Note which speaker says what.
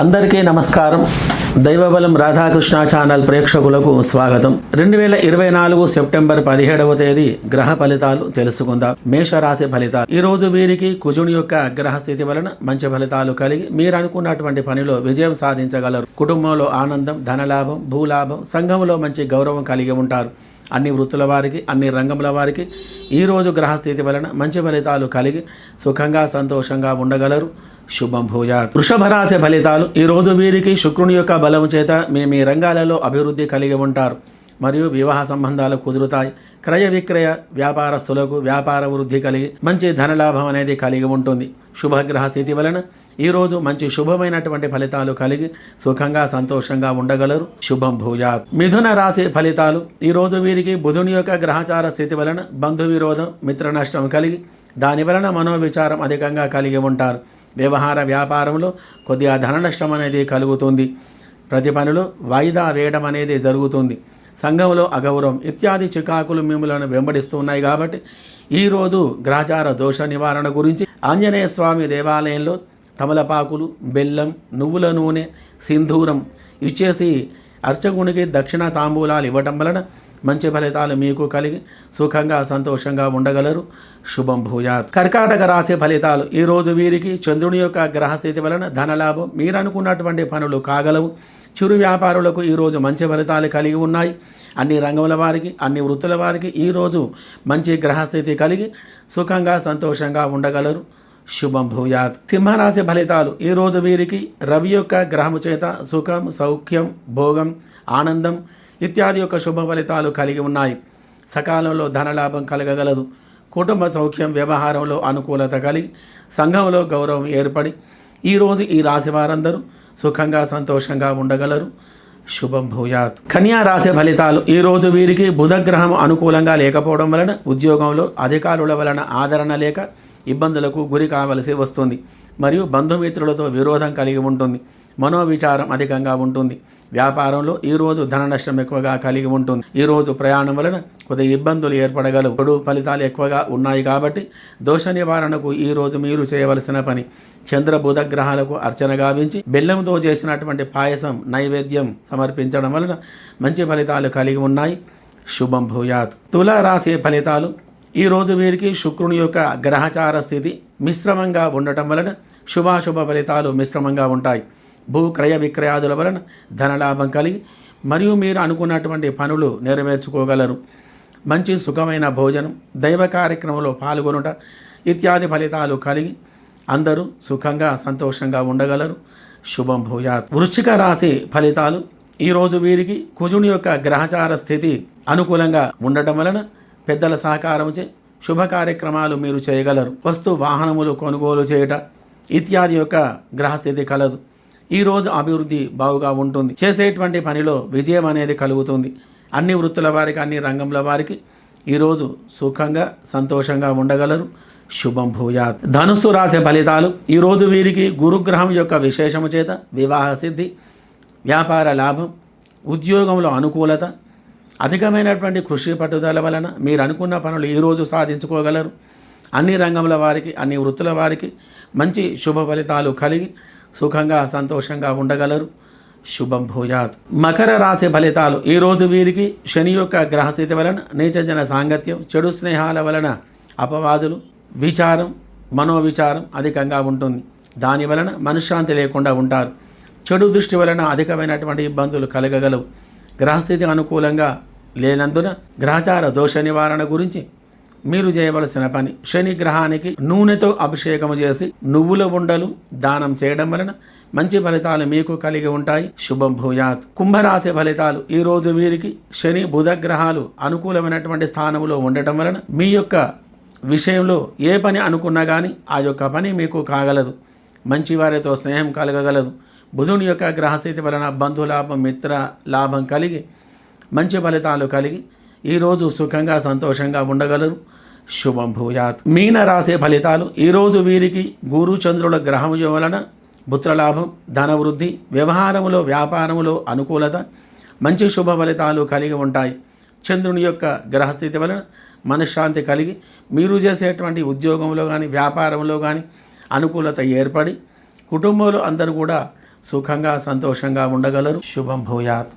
Speaker 1: అందరికీ నమస్కారం. దైవబలం రాధాకృష్ణ ఛానల్ ప్రేక్షకులకు స్వాగతం. రెండు వేల ఇరవై నాలుగు సెప్టెంబర్ పదిహేడవ తేదీ గ్రహ ఫలితాలు తెలుసుకుందాం. మేషరాశి ఫలితాలు. ఈ రోజు వీరికి కుజుని యొక్క గ్రహ స్థితి వలన మంచి ఫలితాలు కలిగి మీరు అనుకున్నటువంటి పనిలో విజయం సాధించగలరు. కుటుంబంలో ఆనందం ధనలాభం భూలాభం సంఘంలో మంచి గౌరవం కలిగి ఉంటారు. అన్ని వృత్తుల వారికి అన్ని రంగముల వారికి ఈరోజు గ్రహస్థితి వలన మంచి ఫలితాలు కలిగి సుఖంగా సంతోషంగా ఉండగలరు. శుభం భూయాత్ వృషభ రాశి ఫలితాలు ఈరోజు వీరికి శుక్రుని యొక్క బలం చేత మీ మీ రంగాలలో అభివృద్ధి కలిగి ఉంటారు. మరియు వివాహ సంబంధాలు కుదురుతాయి. క్రయ విక్రయ వ్యాపారస్తులకు వ్యాపార వృద్ధి కలిగి మంచి ధనలాభం అనేది కలిగి ఉంటుంది. శుభగ్రహ స్థితి వలన ఈరోజు మంచి శుభమైనటువంటి ఫలితాలు కలిగి సుఖంగా సంతోషంగా ఉండగలరు. శుభం భూయాత్ మిథున రాశి ఫలితాలు ఈరోజు వీరికి బుధుని యొక్క గ్రహచార స్థితి వలన బంధు విరోధం మిత్ర నష్టం కలిగి దాని వలన మనోవిచారం అధికంగా కలిగి ఉంటారు. వ్యవహార వ్యాపారంలో కొద్దిగా ధన నష్టం అనేది కలుగుతుంది. ప్రతి పనులు వాయిదా వేయడం అనేది జరుగుతుంది. సంఘంలో అగౌరవం ఇత్యాది చికాకులు మిమ్మలను వెంబడిస్తున్నాయి కాబట్టి ఈరోజు గ్రాచార దోష నివారణ గురించి ఆంజనేయ స్వామి దేవాలయంలో తమలపాకులు బెల్లం నువ్వుల నూనె సింధూరం ఇచ్చేసి అర్చకునికి దక్షిణ తాంబూలాలు ఇవ్వటం వలన మంచి ఫలితాలు మీకు కలిగి సుఖంగా సంతోషంగా ఉండగలరు. శుభం భూయాత్. కర్కాటక రాశి ఫలితాలు. ఈరోజు వీరికి చంద్రుని యొక్క గ్రహస్థితి వలన ధనలాభం మీరు అనుకున్నటువంటి పనులు కాగలవు. చిరు వ్యాపారులకు ఈరోజు మంచి ఫలితాలు కలిగి ఉన్నాయి. అన్ని రంగముల వారికి అన్ని వృత్తుల వారికి ఈరోజు మంచి గ్రహస్థితి కలిగి సుఖంగా సంతోషంగా ఉండగలరు. శుభం భూయాత్. సింహరాశి ఫలితాలు. ఈరోజు వీరికి రవి యొక్క గ్రహము చేత సుఖం సౌఖ్యం భోగం ఆనందం ఇత్యాది యొక్క శుభ ఫలితాలు కలిగి ఉన్నాయి. సకాలంలో ధనలాభం కలగగలదు. కుటుంబ సౌఖ్యం వ్యవహారంలో అనుకూలత కలిగి సంఘంలో గౌరవం ఏర్పడి ఈరోజు ఈ రాశి వారందరూ సుఖంగా సంతోషంగా ఉండగలరు. శుభం భూయాత్. కన్యా రాశి ఫలితాలు ఈరోజు వీరికి బుధగ్రహం అనుకూలంగా లేకపోవడం వలన ఉద్యోగంలో అధికారుల వలన ఆదరణ లేక ఇబ్బందులకు గురి కావలసి వస్తుంది. మరియు బంధుమిత్రులతో విరోధం కలిగి ఉంటుంది. మనోవిచారం అధికంగా ఉంటుంది. వ్యాపారంలో ఈరోజు ధన నష్టం ఎక్కువగా కలిగి ఉంటుంది. ఈరోజు ప్రయాణం వలన కొద్దిగా ఇబ్బందులు ఏర్పడగలవు. చెడు ఫలితాలు ఎక్కువగా ఉన్నాయి కాబట్టి దోష నివారణకు ఈరోజు మీరు చేయవలసిన పని. చంద్ర బుధ గ్రహాలకు అర్చన గావించి బెల్లంతో చేసినటువంటి పాయసం నైవేద్యం సమర్పించడం వలన మంచి ఫలితాలు కలిగి ఉన్నాయి. శుభం భూయాత్. తులా రాశి ఫలితాలు ఈరోజు వీరికి శుక్రుని యొక్క గ్రహచార స్థితి మిశ్రమంగా ఉండటం వలన శుభాశుభ ఫలితాలు మిశ్రమంగా ఉంటాయి. భూ క్రయ విక్రయాదుల వలన ధనలాభం కలిగి మరియు మీరు అనుకున్నటువంటి పనులు నెరవేర్చుకోగలరు. మంచి సుఖమైన భోజనం దైవ కార్యక్రమంలో పాల్గొనుట ఇత్యాది ఫలితాలు కలిగి అందరూ సుఖంగా సంతోషంగా ఉండగలరు. శుభం భూయాత్. వృశ్చిక రాశి ఫలితాలు. ఈరోజు వీరికి కుజుని యొక్క గ్రహచార స్థితి అనుకూలంగా ఉండటం వలన పెద్దల సహకారంచే శుభ కార్యక్రమాలు మీరు చేయగలరు. వస్తు వాహనములు కొనుగోలు చేయట ఇత్యాది యొక్క గ్రహస్థితి కలదు. ఈ రోజు అభివృద్ధి బాగుగా ఉంటుంది. చేసేటువంటి పనిలో విజయం అనేది కలుగుతుంది. అన్ని వృత్తుల వారికి అన్ని రంగంల వారికి ఈరోజు సుఖంగా సంతోషంగా ఉండగలరు. శుభం భూయాత్. ధనుస్సు రాసే ఫలితాలు. ఈరోజు వీరికి గురుగ్రహం యొక్క విశేషము చేత వివాహ సిద్ధి వ్యాపార లాభం ఉద్యోగంలో అనుకూలత అధికమైనటువంటి కృషి పట్టుదల వలన మీరు అనుకున్న పనులు ఈరోజు సాధించుకోగలరు. అన్ని రంగముల వారికి అన్ని వృత్తుల వారికి మంచి శుభ ఫలితాలు కలిగి సుఖంగా సంతోషంగా ఉండగలరు. శుభం భూయాత్. మకర రాశి ఫలితాలు. ఈరోజు వీరికి శని యొక్క గ్రహస్థితి వలన నీచజన సాంగత్యం చెడు స్నేహాల వలన అపవాదులు విచారం మనోవిచారం అధికంగా ఉంటుంది. దాని వలన మనశ్శాంతి లేకుండా ఉంటారు. చెడు దృష్టి వలన అధికమైనటువంటి ఇబ్బందులు కలగగలవు. గ్రహస్థితి అనుకూలంగా లేనందున గ్రహచార దోష నివారణ గురించి మీరు చేయవలసిన పని శని గ్రహానికి నూనెతో అభిషేకం చేసి నువ్వుల ఉండలు దానం చేయడం వలన మంచి ఫలితాలు మీకు కలిగి ఉంటాయి. శుభం భూయాత్. కుంభరాశి ఫలితాలు ఈ రోజు వీరికి శని బుధ గ్రహాలు అనుకూలమైనటువంటి స్థానంలో ఉండటం వలన మీ యొక్క విషయంలో ఏ పని అనుకున్నా కానీ ఆ యొక్క పని మీకు కాగలదు. మంచి వారితో స్నేహం కలగగలదు. బుధుని యొక్క గ్రహస్థితి వలన బంధులాభం మిత్ర లాభం కలిగి మంచి ఫలితాలు కలిగి ఈరోజు సుఖంగా సంతోషంగా ఉండగలరు. శుభం భూయాత్. మీన రాసే ఫలితాలు ఈరోజు వీరికి గురు చంద్రుల గ్రహము వలన పుత్రలాభం ధనవృద్ధి వ్యవహారములో వ్యాపారములో అనుకూలత మంచి శుభ ఫలితాలు కలిగి ఉంటాయి. చంద్రుని యొక్క గ్రహస్థితి వలన మనశ్శాంతి కలిగి మీరు చేసేటువంటి ఉద్యోగంలో కానీ వ్యాపారంలో కానీ అనుకూలత ఏర్పడి కుటుంబంలో అందరూ కూడా సుఖంగా సంతోషంగా ఉండగలరు. శుభం భూయాత్.